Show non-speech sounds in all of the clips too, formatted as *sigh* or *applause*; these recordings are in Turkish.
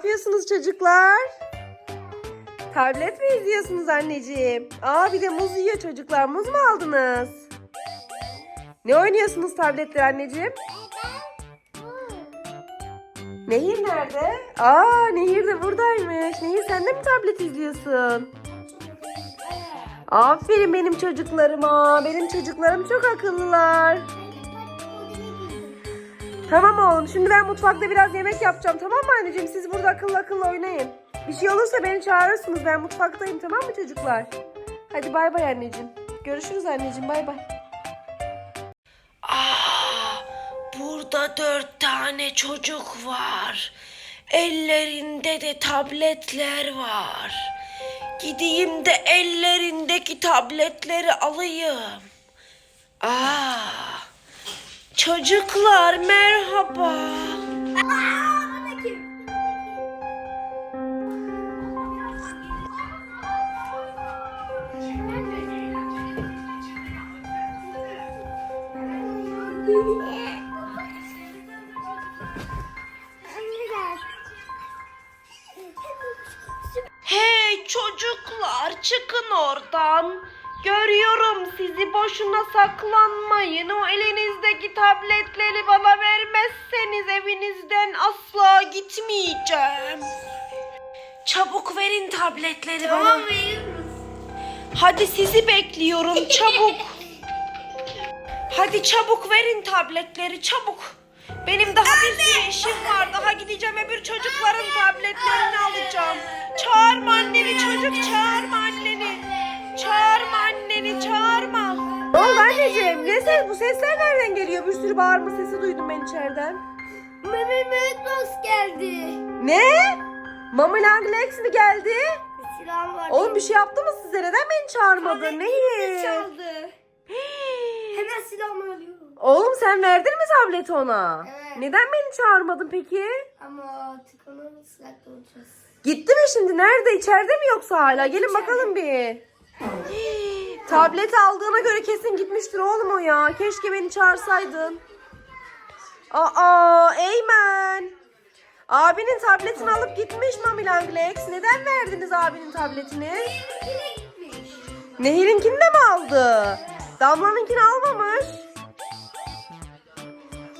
yapıyorsunuz çocuklar? Tablet mi izliyorsunuz anneciğim? Aa bir de muz yiyor çocuklar. Muz mu aldınız? Ne oynuyorsunuz tabletler anneciğim? Nehir nerede? Aa Nehir de buradaymış. Nehir sen de mi tablet izliyorsun? Aferin benim çocuklarıma. Benim çocuklarım çok akıllılar. Tamam oğlum şimdi ben mutfakta biraz yemek yapacağım tamam mı anneciğim? Siz burada akıllı akıllı oynayın. Bir şey olursa beni çağırırsınız ben mutfaktayım tamam mı çocuklar? Hadi bay bay anneciğim. Görüşürüz anneciğim bay bay. Aa, burada dört tane çocuk var. Ellerinde de tabletler var. Gideyim de ellerindeki tabletleri alayım. Aa, çocuklar merhaba. Hey çocuklar çıkın oradan. Görüyorum sizi boşuna saklanmayın. O elinizdeki tabletleri bana vermezseniz evinizden asla gitmeyeceğim. Çabuk verin tabletleri bana. Hadi sizi bekliyorum *laughs* çabuk. Hadi çabuk verin tabletleri çabuk. Benim daha bir sürü işim var. Daha gideceğim öbür çocukların tabletlerini alacağım. Çağırma anneni çocuk çağırma anneni. Anneciğim? Ne ses? Bu sesler nereden geliyor? Bir sürü bağırma sesi duydum ben içeriden. Mehmet Dost geldi. Ne? Mami Langlex mi geldi? Silahım var. Oğlum bir şey yaptı mı size? Neden beni çağırmadın? Nehir? çaldı. *gasps* Hemen silahımı alıyorum. Oğlum sen verdin mi tableti ona? Evet. Neden beni çağırmadın peki? Ama artık onu silahla olacağız. Gitti mi şimdi? Nerede? İçeride mi yoksa hala? Gelin bakalım bir. Tableti aldığına göre kesin gitmiştir oğlum o ya. Keşke beni çağırsaydın. Aa, Eymen. Abinin tabletini alıp gitmiş Mami Langlex. Neden verdiniz abinin tabletini? Nehir'inkini de mi aldı? Damla'nınkini almamış.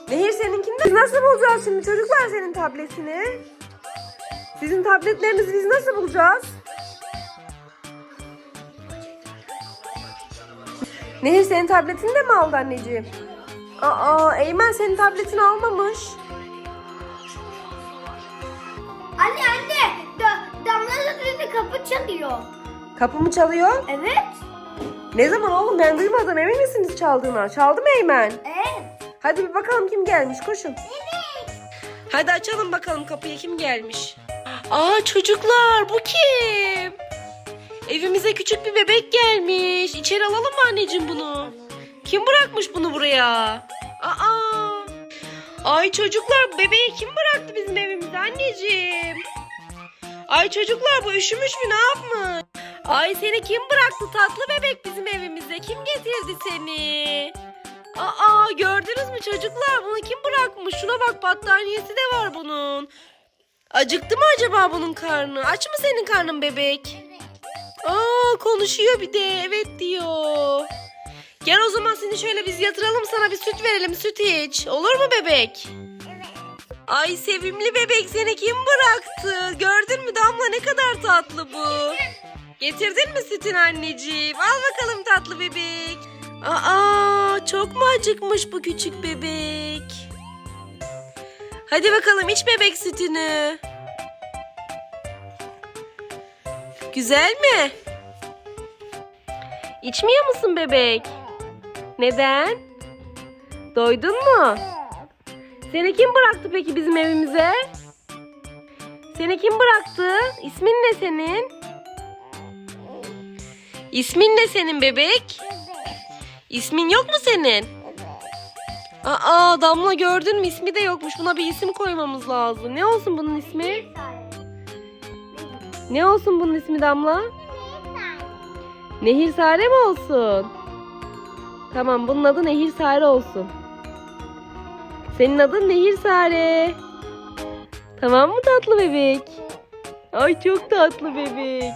Nehir seninkini de biz nasıl bulacağız şimdi çocuklar senin tabletini? Sizin tabletlerinizi biz nasıl bulacağız? Nehir senin tabletini de mi aldı anneciğim? Aa, Eymen senin tabletini almamış. Anne anne. Da, Damla'nın önünde kapı çalıyor. Kapı mı çalıyor? Evet. Ne zaman oğlum ben duymadım emin misiniz çaldığına? Çaldı mı Eymen? Evet. Hadi bir bakalım kim gelmiş koşun. Evet. Hadi açalım bakalım kapıya kim gelmiş. Aa çocuklar bu kim? Evimize küçük bir bebek gelmiş. İçeri alalım mı anneciğim bunu? Kim bırakmış bunu buraya? Aa. Ay çocuklar bebeği kim bıraktı bizim evimize anneciğim? Ay çocuklar bu üşümüş mü ne yapmış? Ay seni kim bıraktı tatlı bebek bizim evimize? Kim getirdi seni? Aa gördünüz mü çocuklar bunu kim bırakmış? Şuna bak battaniyesi de var bunun. Acıktı mı acaba bunun karnı? Aç mı senin karnın bebek? Aa konuşuyor bir de evet diyor. Gel o zaman seni şöyle biz yatıralım sana bir süt verelim süt iç. Olur mu bebek? Ay sevimli bebek seni kim bıraktı? Gördün mü Damla ne kadar tatlı bu. Getirdin mi sütün anneciğim? Al bakalım tatlı bebek. Aa çok mu acıkmış bu küçük bebek? Hadi bakalım iç bebek sütünü. Güzel mi? İçmiyor musun bebek? Neden? Doydun mu? Seni kim bıraktı peki bizim evimize? Seni kim bıraktı? İsmin ne senin? İsmin ne senin bebek? İsmin yok mu senin? Aa Damla gördün mü ismi de yokmuş. Buna bir isim koymamız lazım. Ne olsun bunun ismi? Ne olsun bunun ismi Damla? Nehir Sare mi olsun? Tamam bunun adı Nehir Sare olsun. Senin adın Nehir Sare. Tamam mı tatlı bebek? Ay çok tatlı bebek.